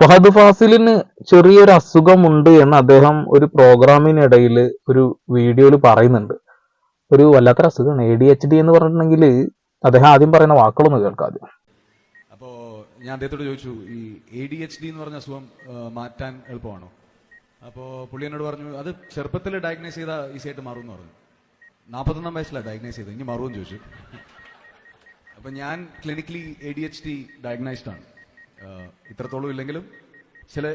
ഫഹദ് ഫാസിലിന് ചെറിയൊരു അസുഖമുണ്ട് എന്ന് അദ്ദേഹം ഒരു പ്രോഗ്രാമിനിടയിൽ ഒരു വീഡിയോയിൽ പറയുന്നുണ്ട്. ഒരു വല്ലാത്തൊരു അസുഖമാണ്. എ ഡി എച്ച് ഡി എന്ന് പറഞ്ഞിട്ടുണ്ടെങ്കിൽ അദ്ദേഹം ആദ്യം പറയുന്ന വാക്കുകളൊന്നും കേൾക്കാതെ. അപ്പോ ഞാൻ അദ്ദേഹത്തോട് ചോദിച്ചു ഈ എ ഡി എച്ച് ഡി എന്ന് പറഞ്ഞ അസുഖം മാറ്റാൻ എളുപ്പമാണോ? അപ്പോ പുള്ളി എന്നോട് പറഞ്ഞു അത് ചെറുപ്പത്തിൽ ഡയഗ്നൈസ് ചെയ്താൽ ഈസി ആയിട്ട് മാറും എന്ന് പറഞ്ഞു. നാൽപ്പത്തൊന്നാം വയസ്സിലാണ് ഡയഗ്നൈസ് ചെയ്തത്. ഇനി മാറുമെന്ന് ചോദിച്ചു. അപ്പൊ ഞാൻ clinically A D H D diagnosed ആണ്. ഇത്രത്തോളം ഇല്ലെങ്കിലും ചില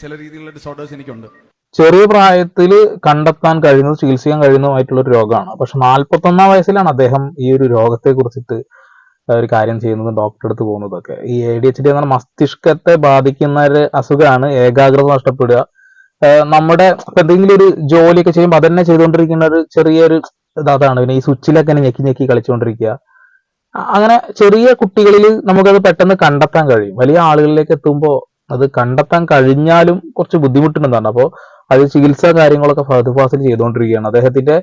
ചില രീതിയിലുള്ള ഡിസോർഡേഴ്സ് എനിക്കുണ്ട്. ചെറിയ പ്രായത്തിൽ കണ്ടെത്താൻ കഴിയുന്നത് ചികിത്സിക്കാൻ കഴിയുന്നതുമായിട്ടുള്ള ഒരു രോഗമാണ്. പക്ഷെ നാൽപ്പത്തൊന്നാം വയസ്സിലാണ് അദ്ദേഹം ഈ ഒരു രോഗത്തെ കുറിച്ചിട്ട് ഒരു കാര്യം ചെയ്യുന്നതും ഡോക്ടറെ അടുത്ത് പോകുന്നതൊക്കെ. ഈ എ ഡി എച്ച് ഡി എന്ന മസ്തിഷ്കത്തെ ബാധിക്കുന്ന ഒരു അസുഖമാണ് ഏകാഗ്രത നഷ്ടപ്പെടുക. നമ്മുടെ എന്തെങ്കിലും ഒരു ജോലിയൊക്കെ ചെയ്യുമ്പോൾ അതന്നെ ചെയ്തുകൊണ്ടിരിക്കുന്ന ഒരു ചെറിയൊരു ഇതാണ് പിന്നെ ഈ സ്വിച്ചിലൊക്കെ ഞെക്കി ഞെക്കി കളിച്ചുകൊണ്ടിരിക്കുക. അങ്ങനെ ചെറിയ കുട്ടികളിൽ നമുക്കത് പെട്ടെന്ന് കണ്ടെത്താൻ കഴിയും. വലിയ ആളുകളിലേക്ക് എത്തുമ്പോൾ അത് കണ്ടെത്താൻ കഴിഞ്ഞാലും കുറച്ച് ബുദ്ധിമുട്ടുണ്ടെന്നാണ്. അപ്പോൾ അത് ചികിത്സാ കാര്യങ്ങളൊക്കെ ഫഹദ് ഫാസിൽ ചെയ്തുകൊണ്ടിരിക്കുകയാണ്. അദ്ദേഹത്തിന്റെ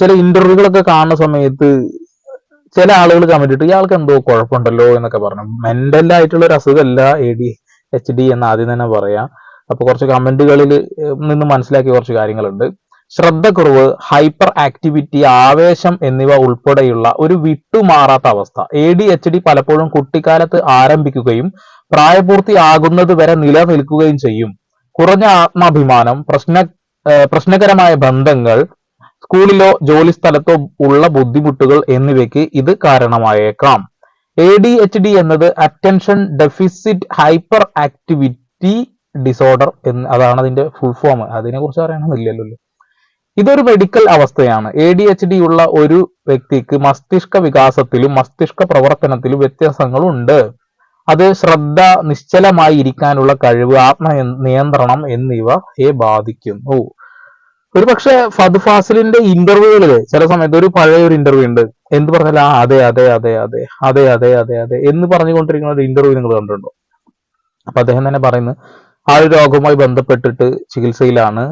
ചില ഇന്റർവ്യൂകളൊക്കെ കാണുന്ന സമയത്ത് ചില ആളുകൾ കമന്റ് ഇട്ട് ഇയാൾക്ക് എന്തോ കുഴപ്പമുണ്ടല്ലോ എന്നൊക്കെ പറഞ്ഞു. മെന്റലായിട്ടുള്ള ഒരു അസുഖമല്ല എ ഡി എച്ച് ഡി എന്ന് ആദ്യം തന്നെ പറയാം. അപ്പൊ കുറച്ച് കമന്റുകളിൽ നിന്ന് മനസ്സിലാക്കിയ കുറച്ച് കാര്യങ്ങളുണ്ട്. ശ്രദ്ധക്കുറവ് ഹൈപ്പർ ആക്ടിവിറ്റി ആവേശം എന്നിവ ഉൾപ്പെടെയുള്ള ഒരു വിട്ടുമാറാത്ത അവസ്ഥ. എ ഡി എച്ച് ഡി പലപ്പോഴും കുട്ടിക്കാലത്ത് ആരംഭിക്കുകയും പ്രായപൂർത്തിയാകുന്നത് വരെ നിലനിൽക്കുകയും ചെയ്യും. കുറഞ്ഞ ആത്മാഭിമാനം പ്രശ്ന പ്രശ്നകരമായ ബന്ധങ്ങൾ സ്കൂളിലോ ജോലിസ്ഥലത്തോ ഉള്ള ബുദ്ധിമുട്ടുകൾ എന്നിവയ്ക്ക് ഇത് കാരണമായേക്കാം. എ ഡി എച്ച് ഡി എന്നത് attention deficit hyper activity disorder എന്ന് അതാണ് അതിന്റെ ഫുൾ ഫോം. അതിനെ കുറിച്ച് അറിയണമെന്നില്ലല്ലോ ഇതൊരു മെഡിക്കൽ അവസ്ഥയാണ്. എ ഡി എച്ച് ഡി ഉള്ള ഒരു വ്യക്തിക്ക് മസ്തിഷ്ക വികാസത്തിലും മസ്തിഷ്ക പ്രവർത്തനത്തിലും വ്യത്യാസങ്ങളുണ്ട്. അത് ശ്രദ്ധ നിശ്ചലമായി ഇരിക്കാനുള്ള കഴിവ് ആത്മ നിയന്ത്രണം എന്നിവയെ ബാധിക്കുന്നു. ഒരു പക്ഷെ ഫദ് ഫാസിലിന്റെ ഇന്റർവ്യൂകളിൽ ചില സമയത്ത് ഒരു പഴയ ഒരു ഇന്റർവ്യൂ ഉണ്ട്. എന്ത് പറഞ്ഞാൽ ആ അതെ അതെ അതെ അതെ അതെ അതെ അതെ അതെ എന്ന് പറഞ്ഞുകൊണ്ടിരിക്കുന്ന ഒരു ഇന്റർവ്യൂ നിങ്ങൾ കണ്ടിട്ടുണ്ടോ? അപ്പൊ അദ്ദേഹം തന്നെ പറയുന്നു ആ ഒരു രോഗവുമായി ബന്ധപ്പെട്ടിട്ട് ചികിത്സയിലാണ്.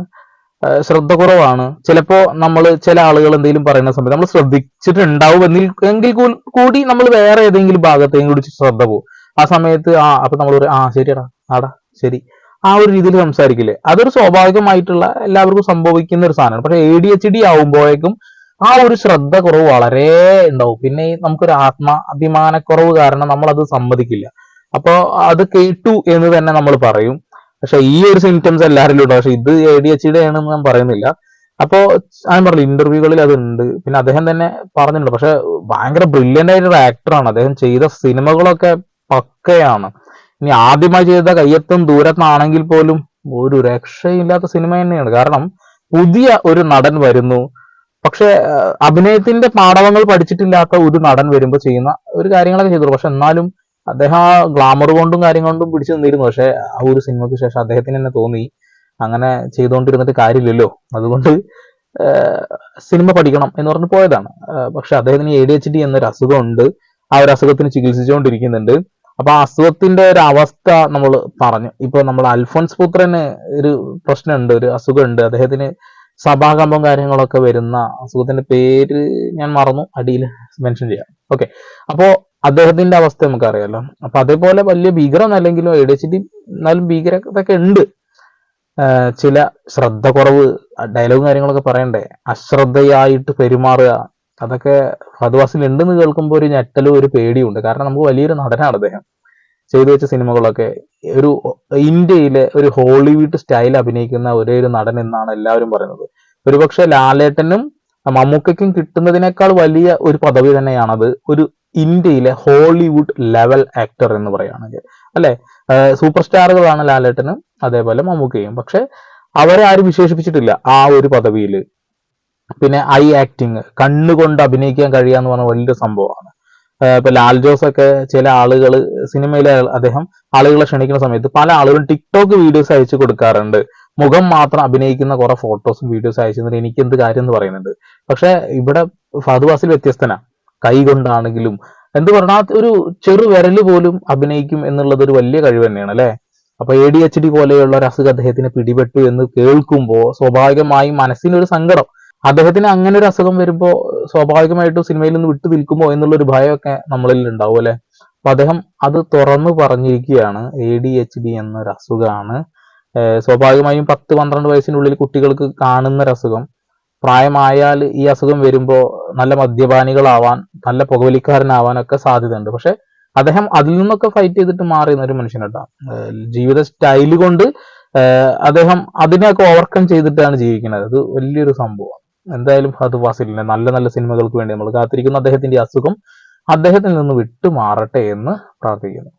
ശ്രദ്ധ കുറവാണ്. ചിലപ്പോ നമ്മൾ ചില ആളുകൾ എന്തെങ്കിലും പറയുന്ന സമയത്ത് നമ്മൾ ശ്രദ്ധിച്ചിട്ടുണ്ടാവും എങ്കിൽ കൂടി നമ്മൾ വേറെ ഏതെങ്കിലും ഭാഗത്തേക്കും കൂടി ശ്രദ്ധ പോകും. ആ സമയത്ത് ആ അപ്പൊ നമ്മൾ പറയും ആ ശരിയടാ ആടാ ശരി. ആ ഒരു രീതിയിൽ സംസാരിക്കില്ലേ? അതൊരു സ്വാഭാവികമായിട്ടുള്ള എല്ലാവർക്കും സംഭവിക്കുന്ന ഒരു സാധനമാണ്. പക്ഷെ എ ഡി എച്ച് ഡി ആവുമ്പോഴേക്കും ആ ഒരു ശ്രദ്ധ കുറവ് വളരെ ഉണ്ടാവും. പിന്നെ നമുക്കൊരു ആത്മ അഭിമാനക്കുറവ് കാരണം നമ്മൾ അത് സമ്മതിക്കില്ല. അപ്പോൾ അത് കേട്ടു എന്ന് തന്നെ നമ്മൾ പറയും. പക്ഷെ ഈ ഒരു സിംറ്റംസ് എല്ലാവരിലും ഉണ്ട്. പക്ഷെ ഇത് എ ഡി എച്ച് ഡി ആണെന്ന് ഞാൻ പറയുന്നില്ല. അപ്പോ ഞാൻ പറഞ്ഞു ഇന്റർവ്യൂകളിൽ അതുണ്ട്. പിന്നെ അദ്ദേഹം തന്നെ പറഞ്ഞിട്ടുണ്ട്. പക്ഷെ ഭയങ്കര ബ്രില്യന്റ് ആയിട്ടൊരു ആക്ടറാണ് അദ്ദേഹം ചെയ്ത സിനിമകളൊക്കെ പക്കയാണ്. ഇനി ആദ്യമായി ചെയ്ത കയ്യെത്തും ദൂരത്താണെങ്കിൽ പോലും ഒരു രക്ഷയില്ലാത്ത സിനിമ തന്നെയാണ്. കാരണം പുതിയ ഒരു നടൻ വരുന്നു. പക്ഷെ അഭിനയത്തിന്റെ പാഠവങ്ങൾ പഠിച്ചിട്ടില്ലാത്ത ഒരു നടൻ വരുമ്പോൾ ചെയ്യുന്ന ഒരു കാര്യങ്ങളൊക്കെ ചെയ്തു പക്ഷെ എന്നാലും അദ്ദേഹം ആ ഗ്ലാമർ കൊണ്ടും കാര്യം കൊണ്ടും പിടിച്ചു നിന്നിരുന്നു. പക്ഷെ ആ ഒരു സിനിമയ്ക്ക് ശേഷം അദ്ദേഹത്തിന് തന്നെ തോന്നി അങ്ങനെ ചെയ്തുകൊണ്ടിരുന്നിട്ട് കാര്യമില്ലല്ലോ. അതുകൊണ്ട് സിനിമ പഠിക്കണം എന്ന് പറഞ്ഞ് പോയതാണ്. പക്ഷെ അദ്ദേഹത്തിന് എ ഡി എച്ച് ഡി എന്നൊരു അസുഖമുണ്ട്. ആ ഒരു അസുഖത്തിന് ചികിത്സിച്ചുകൊണ്ടിരിക്കുന്നുണ്ട്. അപ്പൊ ആ അസുഖത്തിന്റെ ഒരു അവസ്ഥ നമ്മൾ പറഞ്ഞു. ഇപ്പൊ നമ്മൾ അൽഫോൻസ് പുത്രന് ഒരു പ്രശ്നമുണ്ട് ഒരു അസുഖമുണ്ട്. അദ്ദേഹത്തിന് സഭാകമ്പം കാര്യങ്ങളൊക്കെ വരുന്ന അസുഖത്തിന്റെ പേര് ഞാൻ മറന്നു. അടിയിൽ മെൻഷൻ ചെയ്യാം. ഓക്കെ അപ്പോ അദ്ദേഹത്തിന്റെ അവസ്ഥ നമുക്കറിയാലോ. അപ്പൊ അതേപോലെ വലിയ ഭീകരം അല്ലെങ്കിലും എ ഡി എച്ച് ഡി എന്നാലും ഭീകരതൊക്കെ ഉണ്ട്. ചില ശ്രദ്ധ കുറവ് ഡയലോഗും കാര്യങ്ങളൊക്കെ പറയണ്ടേ. അശ്രദ്ധയായിട്ട് പെരുമാറുക അതൊക്കെ ഫദ്വാസിൽ ഉണ്ടെന്ന് കേൾക്കുമ്പോൾ ഒരു ഞെട്ടലും ഒരു പേടിയുണ്ട് കാരണം നമുക്ക് വലിയൊരു നടനാണ് അദ്ദേഹം. ചെയ്തു വെച്ച സിനിമകളൊക്കെ ഒരു ഇന്ത്യയിലെ ഒരു ഹോളിവുഡ് സ്റ്റൈൽ അഭിനയിക്കുന്ന ഒരേ ഒരു നടൻ എന്നാണ് എല്ലാവരും പറയുന്നത്. ഒരുപക്ഷെ ലാലേട്ടനും മമ്മൂക്കയ്ക്കും കിട്ടുന്നതിനേക്കാൾ വലിയ ഒരു പദവി തന്നെയാണത്. ഒരു ഇന്ത്യയിലെ ഹോളിവുഡ് ലെവൽ ആക്ടർ എന്ന് പറയുകയാണെങ്കിൽ അല്ലെ? സൂപ്പർ സ്റ്റാറുകളാണ് ലാലേട്ടനും അതേപോലെ മമ്മൂക്കയും. പക്ഷെ അവരെ ആരും വിശേഷിപ്പിച്ചിട്ടില്ല ആ ഒരു പദവിയിൽ പിന്നെ ഐ ആക്ടിങ് കണ്ണുകൊണ്ട് അഭിനയിക്കാൻ കഴിയുക എന്ന് പറഞ്ഞ വലിയൊരു സംഭവമാണ്. ഇപ്പൊ ലാൽ ജോസ് ഒക്കെ ചില ആളുകൾ സിനിമയിലെ അദ്ദേഹം ആളുകളെ ക്ഷണിക്കുന്ന സമയത്ത് പല ആളുകളും ടിക്ടോക്ക് വീഡിയോസ് അയച്ചു കൊടുക്കാറുണ്ട്. മുഖം മാത്രം അഭിനയിക്കുന്ന കുറെ ഫോട്ടോസും വീഡിയോസ് അയച്ചു എനിക്ക് എന്ത് കാര്യം എന്ന് പറയുന്നുണ്ട് പക്ഷെ ഇവിടെ ഫാദുവാസിൽ വ്യത്യസ്തനാ. കൈ കൊണ്ടാണെങ്കിലും എന്ത് പറഞ്ഞാൽ ഒരു ചെറു വിരൽ പോലും അഭിനയിക്കും എന്നുള്ളത് ഒരു വലിയ കഴിവ് തന്നെയാണ് അല്ലെ? അപ്പൊ എ ഡി എച്ച് ഡി പോലെയുള്ള ഒരു അസുഖം അദ്ദേഹത്തിന് പിടിപെട്ടു എന്ന് കേൾക്കുമ്പോൾ സ്വാഭാവികമായും മനസ്സിനൊരു സങ്കടം. അദ്ദേഹത്തിന് അങ്ങനെ ഒരു അസുഖം വരുമ്പോൾ സ്വാഭാവികമായിട്ടും സിനിമയിൽ നിന്ന് വിട്ടു നിൽക്കുമോ എന്നുള്ള ഒരു ഭയമൊക്കെ നമ്മളിൽ ഉണ്ടാവും അല്ലെ? അപ്പൊ അദ്ദേഹം അത് തുറന്നു പറഞ്ഞിരിക്കുകയാണ് എ ഡി എച്ച് ഡി എന്നൊരു അസുഖമാണ് സ്വാഭാവികമായും പത്ത് പന്ത്രണ്ട് വയസ്സിനുള്ളിൽ കുട്ടികൾക്ക് കാണുന്ന ഒരു അസുഖം പ്രായമായാൽ ഈ അസുഖം വരുമ്പോൾ നല്ല മദ്യപാനികളാവാൻ നല്ല പുകവലിക്കാരനാവാനൊക്കെ സാധ്യതയുണ്ട്. പക്ഷെ അദ്ദേഹം അതിൽ നിന്നൊക്കെ ഫൈറ്റ് ചെയ്തിട്ട് മാറിയുന്ന ഒരു മനുഷ്യനട്ടോ. ജീവിത സ്റ്റൈൽ കൊണ്ട് അദ്ദേഹം അതിനെയൊക്കെ ഓവർകം ചെയ്തിട്ടാണ് ജീവിക്കുന്നത്. അത് വലിയൊരു സംഭവം എന്തായാലും ഫഹദ് ഫാസിലിന്റെ നല്ല നല്ല സിനിമകൾക്ക് വേണ്ടി നമ്മൾ കാത്തിരിക്കുന്ന. അദ്ദേഹത്തിന്റെ അസുഖം അദ്ദേഹത്തിൽ നിന്ന് വിട്ടു മാറട്ടെ എന്ന് പ്രാർത്ഥിക്കുന്നു.